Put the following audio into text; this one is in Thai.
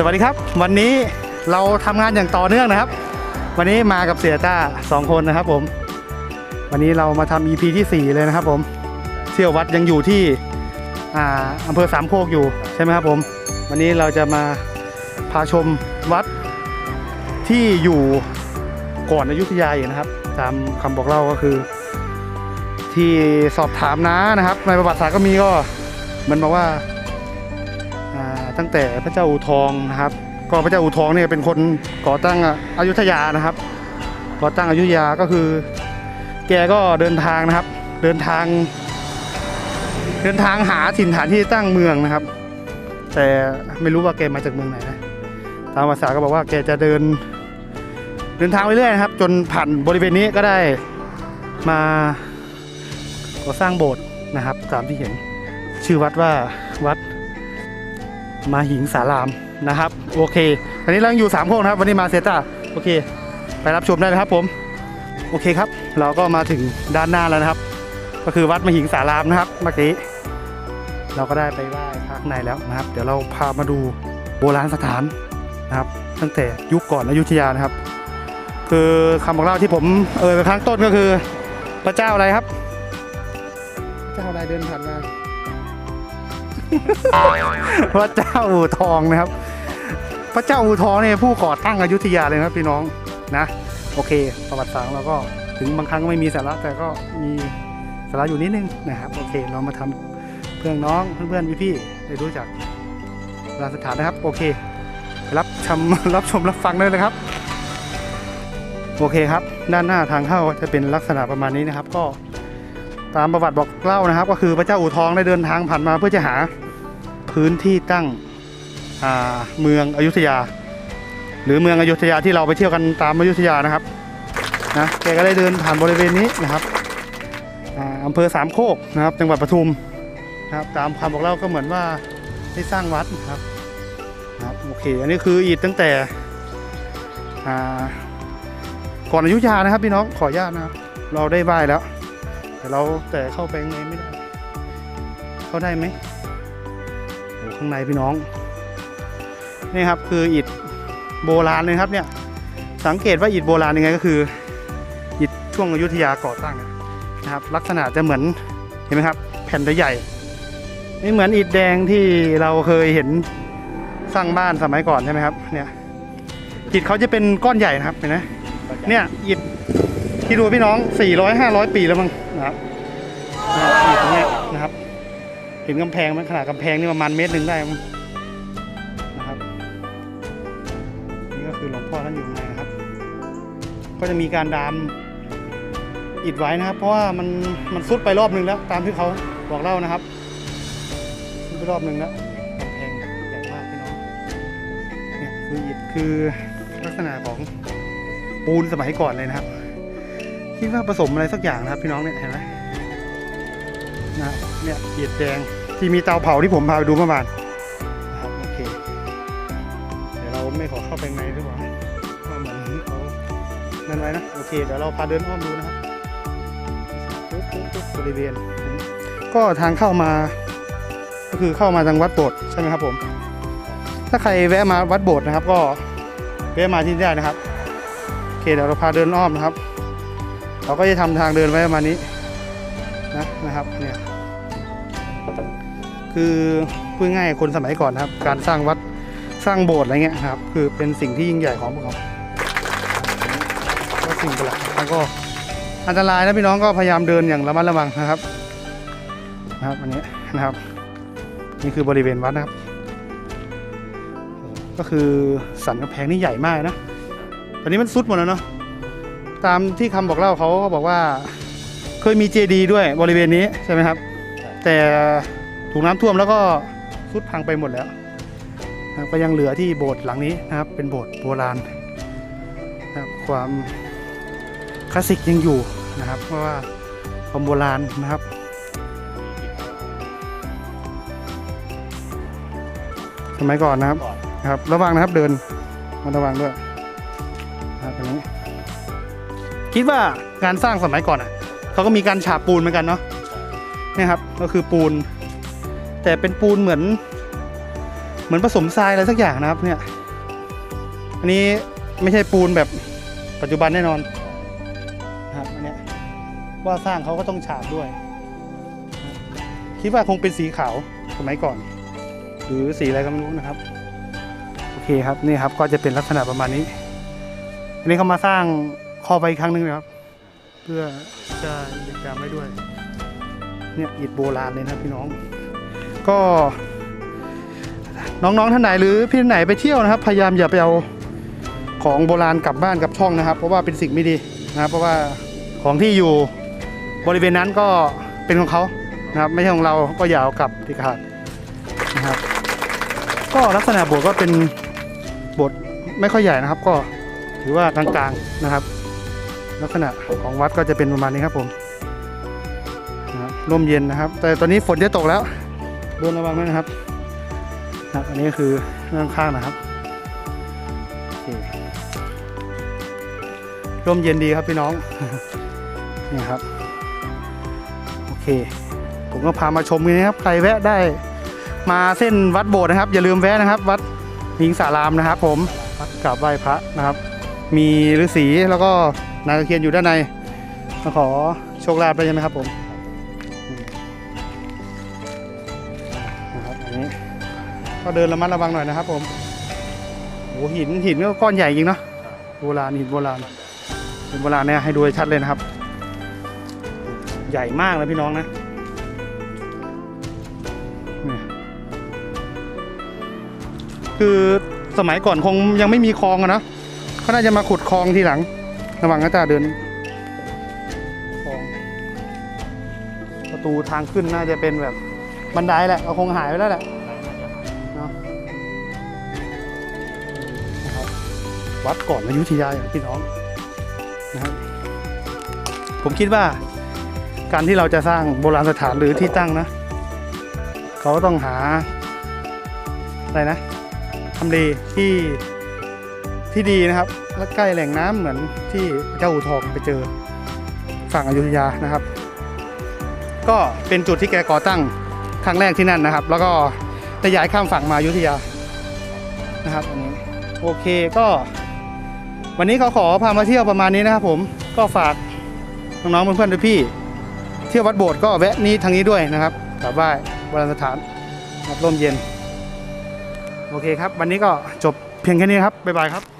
สวัสดีครับ วันนี้เราทำงานอย่างต่อเนื่องนะครับ วันนี้มากับเสียต้าสองคนนะครับผม วันนี้เรามาทำ EP ที่ 4 เลยนะครับผมเที่ยววัดยังอยู่ที่อ่าอำเภอสามโคกอยู่ใช่ไหมครับผม วันนี้เราจะมาพาชมวัดที่อยู่ก่อนอยุธยาอีกนะครับ ตามคำบอกเล่าก็คือ ที่สอบถามน้านะครับ ในประวัติศาสตร์ก็มีก็เหมันบอกว่า ตั้งแต่พระเจ้าอู่ทองนะครับ ก็พระเจ้าอู่ทองเนี่ยเป็นคนก่อตั้งอยุธยานะครับ ก่อตั้งอยุธยาก็คือ แกก็เดินทางนะครับ เดินทาง เดินทางหาถิ่นฐานที่ตั้งเมืองนะครับ แต่ไม่รู้ว่าแกมาจากเมืองไหนนะตามภาษาก็บอกว่าแกจะเดิน เดินทางไปเรื่อยนะครับ จนผ่านบริเวณนี้ก็ได้มาก่อสร้างโบสถ์นะครับ ตามที่เห็นชื่อวัดว่าวัด มาหิงสารามนะครับโอเคอันนี้เราอยู่3ามโคกนะครับวันนี้มาเซต้าโอเค ไปรับชมได้นะครับผมโอเคครับ เราก็มาถึงด้านหน้าแล้วนะครับ ก็คือวัดมหิงสารามนะครับเมื่อกี้เราก็ได้ไปไหว้พระข้างในแล้วนะครับ เดี๋ยวเราพามาดูโบราณสถานนะครับ ตั้งแต่ยุคก่อนอยุธยานะครับ คือคำบอกเล่าที่ผมเอ่ยไปข้งต้นก็คือ พระเจ้าอะไรครับพระเจ้าอะไรเดินผ่านมา พระเจ้าอู่ทองนะครับ พระเจ้าอู่ทองเนี่ยผู้ก่อตั้งอยุธยาเลยนะครับพี่น้องนะ โอเค ประวัติศาสตร์เราก็ถึงบางครั้งไม่มีสาระแต่ก็มีสาระอยู่นิดนึงนะครับโอเค เรามาทำเพื่อนน้องเพื่อนๆพี่ๆได้รู้จักโบราณสถานนะครับ โอเค รับชม รับชมรับฟังได้เลยครับ โอเคครับ ด้านหน้าทางเข้าจะเป็นลักษณะประมาณนี้นะครับ ก็ ตามประวัติบอกเล่านะครับ ก็คือพระเจ้าอู่ทองได้เดินทางผ่านมาเพื่อจะหาพื้นที่ตั้งเมืองอยุธยา หรือเมืองอยุธยาที่เราไปเที่ยวกันตามอยุธยานะครับนะแกก็ได้เดินผ่านบริเวณนี้นะครับอ่าอำเภอสามโคกนะครับ จังหวัดปทุมนะครับ ตามคำบอกเล่าก็เหมือนว่าได้สร้างวัดนะครับนะครับโอเค อันนี้คืออิฐตั้งแต่อ่าก่อนอยุธยานะครับพี่น้องขออนุญาตนะครับ เราได้ไหว้แล้ว แต่เราแต่เข้าไปข้างในไม่ได้ เข้าได้ไหมโอ้ข้างในพี่น้อง นี่ครับคืออิฐโบราณเลยครับเนี่ย สังเกตว่าอิฐโบราณยังไงก็คืออิฐช่วงอยุธยาก่อตั้งนะครับ ลักษณะจะเหมือนเห็นไหมครับ แผ่นใหญ่ไม่เหมือนอิฐแดงที่เราเคยเห็นสร้างบ้านสมัยก่อนใช่ไหมครับ เนี่ยอิฐเขาจะเป็นก้อนใหญ่นะครับเห็นไหมเนี่ยอิฐที่ดูพี่น้อง 400 500 ปีแล้วมั้ง นะครับตรงนี้นะครับ เห็นกำแพงไหมขนาดกำแพงนี่ประมาณเมตรหนึ่งได้นะครับ นี่ก็คือหลวงพ่อท่านอยู่ในนะครับ ก็จะมีการดามอิฐไว้นะครับ เพราะว่ามันมันซุดไปรอบหนึ่งแล้ว ตามที่เขาบอกเล่านะครับซุดไปรอบหนึ่งแล้วกำแพงใหญ่มากพี่น้องเนี่ยคืออิฐคือลักษณะของปูนสมัยก่อนเลยนะครับ คิดว่าผสมอะไรสักอย่างนะครับพี่น้องเนี่ยเห็นไหมนะเนี่ยอิฐแดงที่มีเตาเผาที่ผมพาไปดูเมื่อวานนะครับโอเคเดี๋ยวเราไม่ขอเข้าไปในดีกว่าว่าเหมือนเขานั่นไว้นะโอเคเดี๋ยวเราพาเดินอ้อมดูนะครับปุ๊บปุ๊บปุ๊บบริเวณก็ทางเข้ามาก็คือเข้ามาทางวัดโบสถ์ใช่ไหมครับผม ถ้าใครแวะมาวัดโบสถ์นะครับ ก็แวะมาที่นี่ได้นะครับโอเคเดี๋ยวเราพาเดินอ้อมนะครับ เราก็จะทำทางเดินไว้ประมาณนี้นะนะครับเนี่ยคือพูดง่ายคนสมัยก่อนนะครับ การสร้างวัดสร้างโบสถ์อะไรเงี้ยครับ คือเป็นสิ่งที่ยิ่งใหญ่ของพวกเขาก็สิ่งประหลาดแล้วก็อันตรายนะพี่น้องก็พยายามเดินอย่างระมัดระวังนะครับนะครับอันนี้นะครับ นี่คือบริเวณวัดนะครับ ก็คือสันกำแพงนี่ใหญ่มากนะตอนนี้มันซุดหมดแล้วเนาะ ตามที่คำบอกเล่าเขาก็บอกว่า เคยมีเจดีด้วยบริเวณนี้ใช่ไหมครับ แต่ถูกน้ำท่วมแล้วก็ซุดพังไปหมดแล้วก็ยังเหลือที่โบสถ์หลังนี้นะครับ เป็นโบสถ์โบราณนะครับความคลาสสิกยังอยู่นะครับ เพราะว่าความโบราณนะครับสมัยก่อนนะครับครับ ระวังนะครับเดินมาระวังด้วย คิดว่างานสร้างสมัยก่อนอะเขาก็มีการฉาบปูนเหมือนกันเนาะเนี่ยครับก็คือปูน แต่เป็นปูนเหมือน เหมือนผสมทรายอะไรสักอย่างนะครับเนี่ย อันนี้ไม่ใช่ปูนแบบปัจจุบันแน่นอนนะครับอันเนี้ยว่าสร้างเขาก็ต้องฉาบด้วย คิดว่าคงเป็นสีขาวสมัยก่อน หรือสีอะไรก็ไม่รู้นะครับโอเคครับนี่ครับก็จะเป็นลักษณะประมาณนี้อันนี้เขามาสร้าง คอไปอีกครั้งหนึ่งนะครับ เพื่อจะติดตามไว้ด้วย เนี่ยอิฐโบราณเลยนะพี่น้อง ก็น้องๆท่านไหนหรือพี่ท่านไหนไปเที่ยวนะครับ พยายามอย่าไปเอาของโบราณกลับบ้านกลับช่องนะครับ เพราะว่าเป็นสิ่งไม่ดีนะครับเพราะว่าของที่อยู่บริเวณนั้นก็เป็นของเขานะครับ ไม่ใช่ของเราก็อย่าเอากลับที่ขาดนะครับ ก็ลักษณะโบสถ์ก็เป็นโบสถ์ไม่ค่อยใหญ่นะครับ ก็ถือว่ากลางๆนะครับ ลักษณะของวัดก็จะเป็นประมาณนี้ครับผมนะครับร่มเย็นนะครับ แต่ตอนนี้ฝนจะตกแล้วเดินระวังด้วยนะครับนะอันนี้คือเรื่องข้างนะครับร่มเย็นดีครับพี่น้องนี่ครับโอเค ผมก็พามาชมกันนะครับใครแวะได้มาเส้นวัดโบสถ์นะครับ อย่าลืมแวะนะครับ วัดหิงสารามนะครับ ผมวัดกราบไหว้พระนะครับ มีฤาษีแล้วก็ นางตะเคียนอยู่ด้านในมาขอโชคลาภได้ใช่ไหมครับผมนะครับอันนี้ก็เดินระมัดระวังหน่อยนะครับผมโอ้หินหินก็ก้อนใหญ่จริงเนาะโบราณหินโบราณหินโบราณเนี่ยให้ดูชัดเลยนะครับ ใหญ่มากเลยพี่น้องนะคือสมัยก่อนคงยังไม่มีคลองอะนะเขาน่าจะมาขุดคลองทีหลัง ระวังนะจ๊ะเดินคลองประตูทางขึ้นน่าจะเป็นแบบบันไดแหละเอาคงหายไปแล้วแหละเนาะนะครับวัดก่อนอยุธยาอย่างพี่น้องนะครับผมคิดว่าการที่เราจะสร้างโบราณสถานหรือที่ตั้งนะ เขาต้องหาอะไรนะทำเลที่ ที่ดีนะครับและใกล้แหล่งน้ำเหมือนที่เจ้าอู่ทองไปเจอฝั่งอยุธยานะครับ ก็เป็นจุดที่แกก่อตั้งครั้งแรกที่นั่นนะครับ แล้วก็ได้ย้ายข้ามฝั่งมาอยุธยานะครับอันนี้โอเคก็ วันนี้เขาขอพามาเที่ยวประมาณนี้นะครับ ผมก็ฝากน้องๆเพื่อนๆด้วยพี่ เที่ยววัดโบสถ์ก็แวะนี้ทางนี้ด้วยนะครับกราบไหว้โบราณสถานนะครับร่มเย็น โอเคครับ วันนี้ก็จบเพียงแค่นี้ครับ บ๊ายบายครับ